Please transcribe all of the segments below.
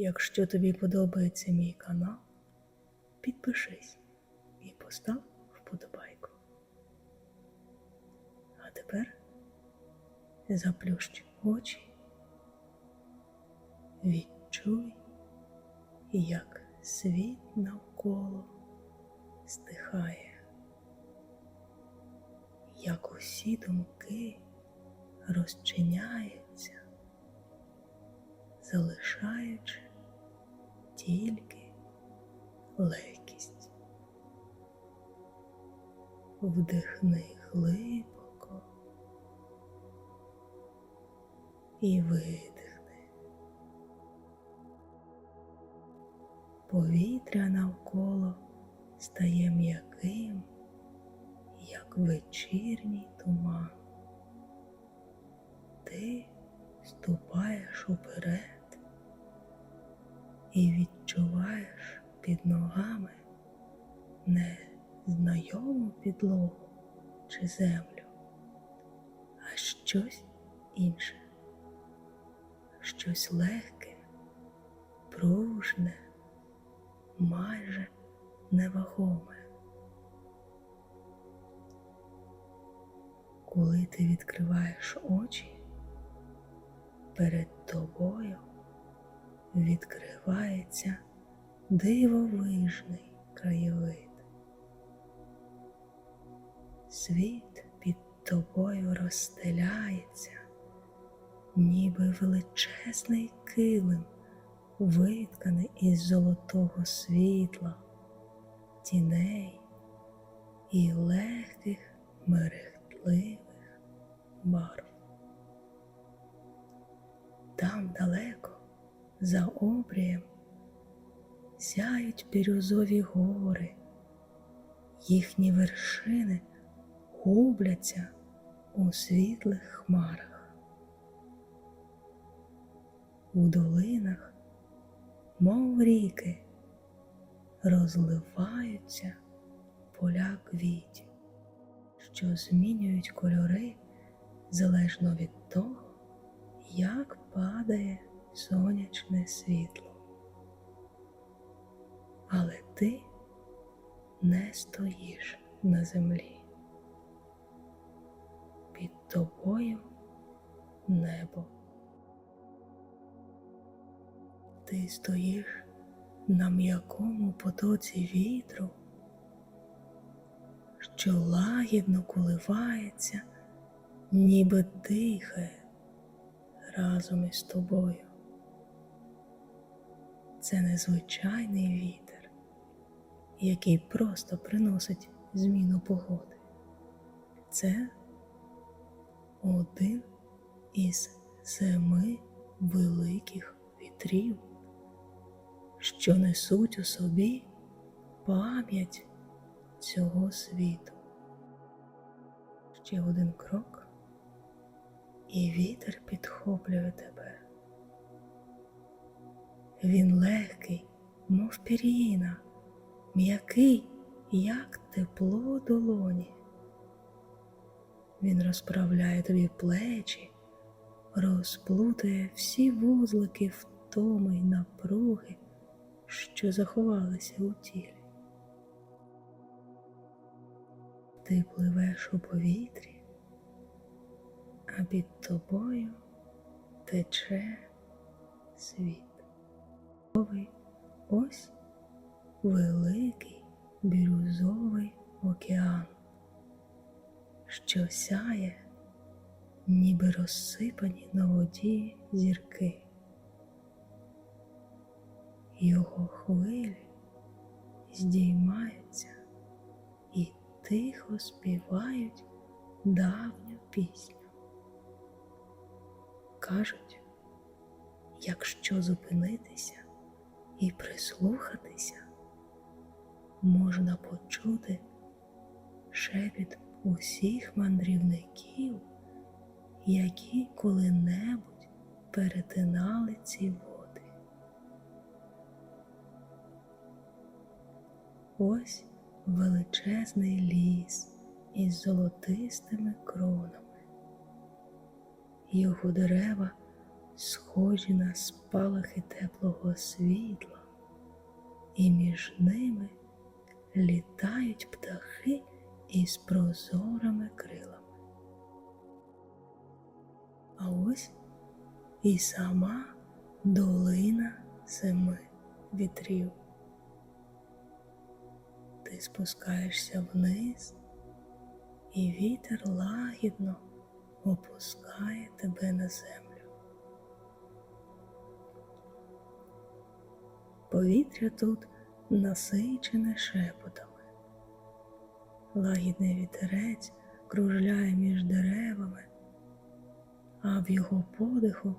Якщо тобі подобається мій канал, підпишись і постав вподобайку. А тепер заплющ очі, відчуй, як світ навколо стихає, як усі думки розчиняються, залишаючи тільки легкість. Вдихни глибоко і видихни. Повітря навколо стає м'яким, як вечірній туман. Ти ступаєш уперед і відчуваєш під ногами не знайому підлогу чи землю, а щось інше, щось легке, пружне, майже невагоме. Коли ти відкриваєш очі, перед тобою відкривається дивовижний краєвид. Світ під тобою розстеляється, ніби величезний килим, витканий із золотого світла, тіней і легких мерехтливих барв. Там далеко, за обрієм, сяють бірюзові гори, їхні вершини губляться у світлих хмарах. У долинах, мов ріки, розливаються поля квітів, що змінюють кольори залежно від того, як падає сонячне світло. Але ти не стоїш на землі. Під тобою небо. Ти стоїш на м'якому потоці вітру, що лагідно коливається, ніби дихає разом із тобою. Це незвичайний вітер, який просто приносить зміну погоди. Це один із семи великих вітрів, що несуть у собі пам'ять цього світу. Ще один крок, і вітер підхоплює тебе. Він легкий, мов пір'їна, м'який, як тепло долоні. Він розправляє тобі плечі, розплутує всі вузлики втоми й напруги, що заховалися у тілі. Ти пливеш у повітрі, а під тобою тече світ. Ось великий бірюзовий океан, що сяє, ніби розсипані на воді зірки. Його хвилі здіймаються і тихо співають давню пісню. Кажуть, якщо зупинитися і прислухатися, можна почути шепіт усіх мандрівників, які коли-небудь перетинали ці води. Ось величезний ліс із золотистими кронами. Його дерева схожі на спалахи теплого світла, і між ними літають птахи із прозорими крилами. А ось і сама долина семи вітрів. Ти спускаєшся вниз, і вітер лагідно опускає тебе на землю. Повітря тут насичене шепотами. Лагідний вітерець кружляє між деревами, а в його подиху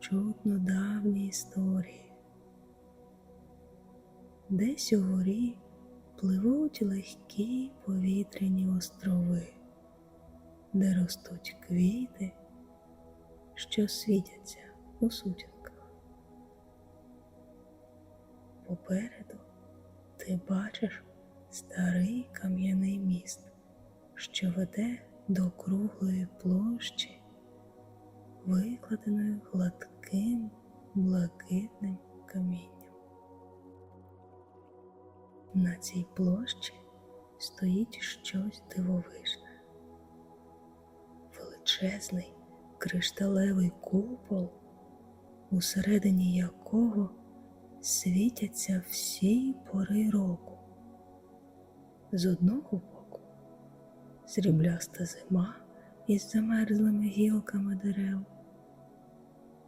чутно давні історії. Десь угорі пливуть легкі повітряні острови, де ростуть квіти, що світяться у сутінках. Попереду ти бачиш старий кам'яний міст, що веде до круглої площі, викладеної гладким блакитним камінням. На цій площі стоїть щось дивовижне, величезний кришталевий купол, усередині якого світяться всі пори року. З одного боку срібляста зима із замерзлими гілками дерев,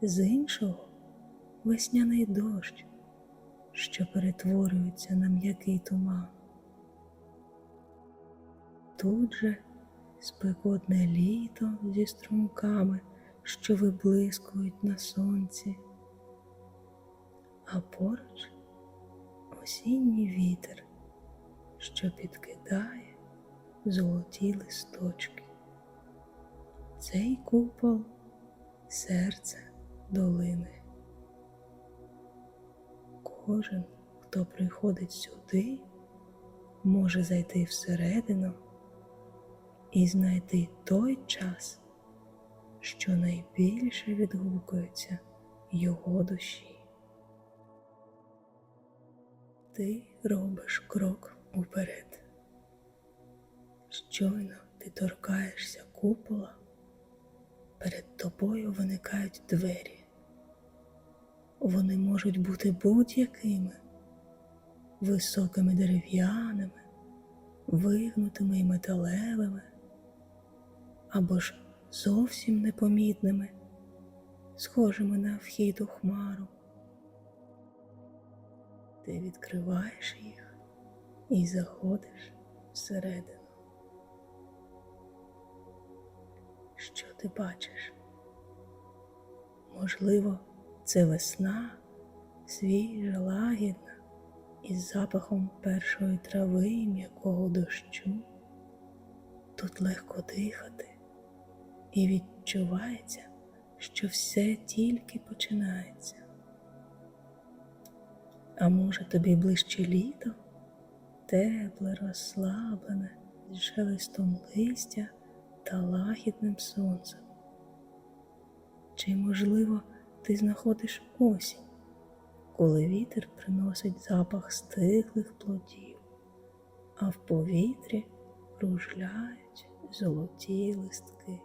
з іншого весняний дощ, що перетворюється на м'який туман. Тут же спекотне літо зі струмками, що виблискують на сонці, а поруч осінній вітер, що підкидає золоті листочки. Цей купол серце долини. Кожен, хто приходить сюди, може зайти всередину і знайти той час, що найбільше відгукується його душі. Ти робиш крок уперед. Щойно ти торкаєшся купола, перед тобою виникають двері. Вони можуть бути будь-якими високими дерев'яними, вигнутими і металевими, або ж зовсім непомітними, схожими на вхід у хмару. Ти відкриваєш їх і заходиш всередину. Що ти бачиш? Можливо, це весна, свіжа, лагідна, із запахом першої трави і м'якого дощу. Тут легко дихати, і відчувається, що все тільки починається. А може тобі ближче літо, тепле, розслаблене, з шелестом листя та лагідним сонцем? Чи, можливо, ти знаходиш осінь, коли вітер приносить запах стиглих плодів, а в повітрі кружляють золоті листки?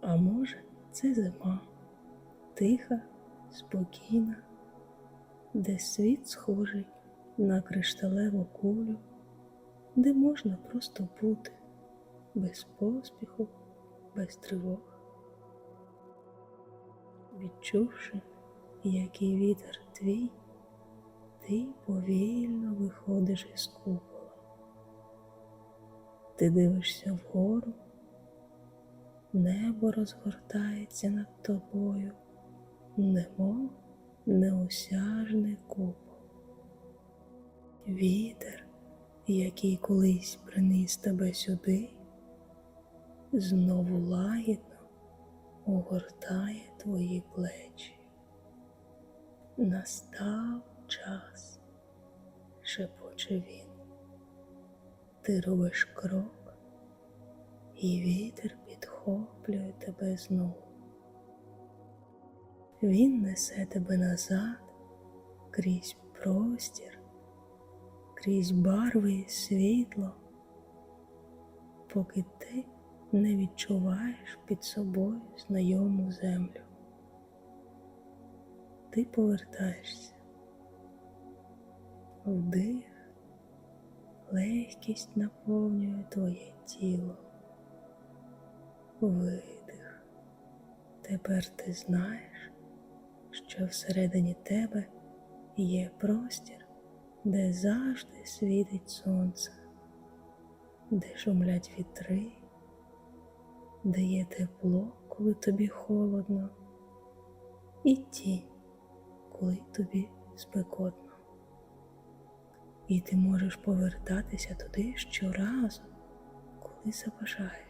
А може, це зима, тиха, спокійна, де світ схожий на кришталеву кулю, де можна просто бути без поспіху, без тривог. Відчувши, який вітер твій, ти повільно виходиш із купола. Ти дивишся вгору, небо розгортається над тобою, немов неосяжний купол. Вітер, який колись приніс тебе сюди, знову лагідно огортає твої плечі. Настав час, шепоче він. Ти робиш крок, і вітер підхоплює тебе знову. Він несе тебе назад крізь простір, крізь барви і світло, поки ти не відчуваєш під собою знайому землю. Ти повертаєшся. Вдих, легкість наповнює твоє тіло. Видих. Тепер ти знаєш, що всередині тебе є простір, де завжди світить сонце, де шумлять вітри, де є тепло, коли тобі холодно, і тінь, коли тобі спекотно. І ти можеш повертатися туди щоразу, коли забажаєш.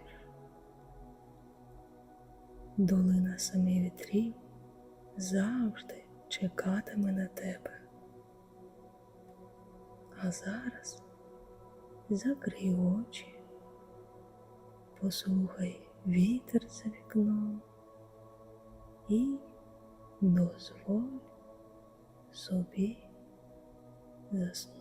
Долина самі вітрів завжди чекатиме на тебе. А зараз закрий очі, послухай вітер за вікном і дозволь собі заснути.